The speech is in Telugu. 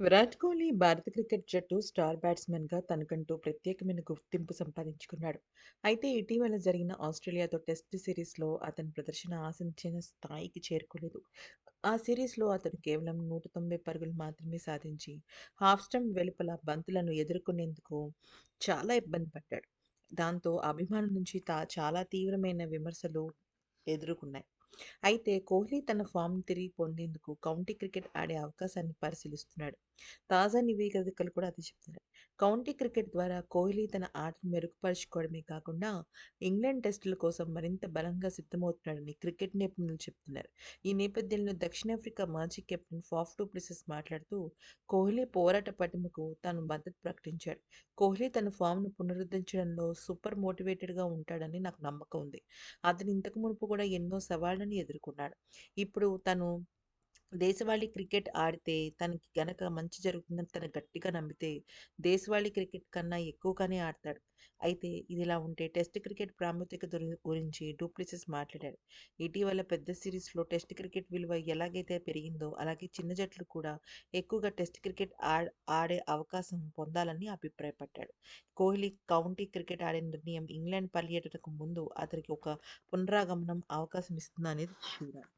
విరాట్ కోహ్లీ భారత క్రికెట్ జట్టు స్టార్ బ్యాట్స్మెన్గా తనకంటూ ప్రత్యేకమైన గుర్తింపు సంపాదించుకున్నాడు. అయితే ఇటీవల జరిగిన ఆస్ట్రేలియాతో టెస్ట్ సిరీస్‌లో అతని ప్రదర్శన ఆశించిన స్థాయికి చేరుకోలేదు. ఆ సిరీస్‌లో అతను కేవలం 190 పరుగులు మాత్రమే సాధించి, హాఫ్ స్టంప్ వెలుపల బంతులను ఎదుర్కొనేందుకు చాలా ఇబ్బంది పడ్డాడు. దాంతో అభిమానుల నుంచి తా చాలా తీవ్రమైన విమర్శలు ఎదుర్కొన్నాయి. అయితే కోహ్లీ తన ఫామ్ తిరిగి పొందేందుకు కౌంటీ క్రికెట్ ఆడే అవకాశాన్ని పరిశీలిస్తున్నాడు. తాజా నివేదికలు కూడా అది చెప్తున్నాయి. కౌంటీ క్రికెట్ ద్వారా కోహ్లీ తన ఆటను మెరుగుపరుచుకోవడమే కాకుండా ఇంగ్లాండ్ టెస్టుల కోసం మరింత బలంగా సిద్ధమవుతున్నాడని క్రికెట్ నిపుణులు చెప్తున్నారు. ఈ నేపథ్యంలో దక్షిణాఫ్రికా మాజీ కెప్టెన్ ఫాఫ్ టూ ప్లెసిస్ మాట్లాడుతూ కోహ్లీ పోరాట పటిమకు తాను మద్దతు ప్రకటించాడు. కోహ్లీ తన ఫామ్‌ను పునరుద్ధరించడంలో సూపర్ మోటివేటెడ్‌గా ఉంటాడని నాకు నమ్మకం ఉంది. అతను ఇంతకు మునుపు కూడా ఎన్నో సవాళ్ళను ఎదుర్కొన్నాడు. ఇప్పుడు తను దేశవాళీ క్రికెట్ ఆడితే తనకి గనక మంచి జరుగుతుందని తను గట్టిగా నమ్మితే దేశవాళీ క్రికెట్ కన్నా ఎక్కువగానే ఆడతాడు. అయితే ఇదిలా ఉంటే టెస్ట్ క్రికెట్ ప్రాముఖ్యత గురించి డూప్లిసెస్ మాట్లాడాడు మాట్లాడారు. ఇటీవల పెద్ద సిరీస్‌లో టెస్ట్ క్రికెట్ విలువ ఎలాగైతే పెరిగిందో అలాగే చిన్న జట్లు కూడా ఎక్కువగా టెస్ట్ క్రికెట్ ఆడ ఆడే అవకాశం పొందాలని అభిప్రాయపడ్డాడు. కోహ్లీ కౌంటీ క్రికెట్ ఆడే నిర్ణయం ఇంగ్లాండ్ పర్యటనకు ముందు అతనికి ఒక పునరాగమనం అవకాశం ఇస్తుందనేది చూడాలి.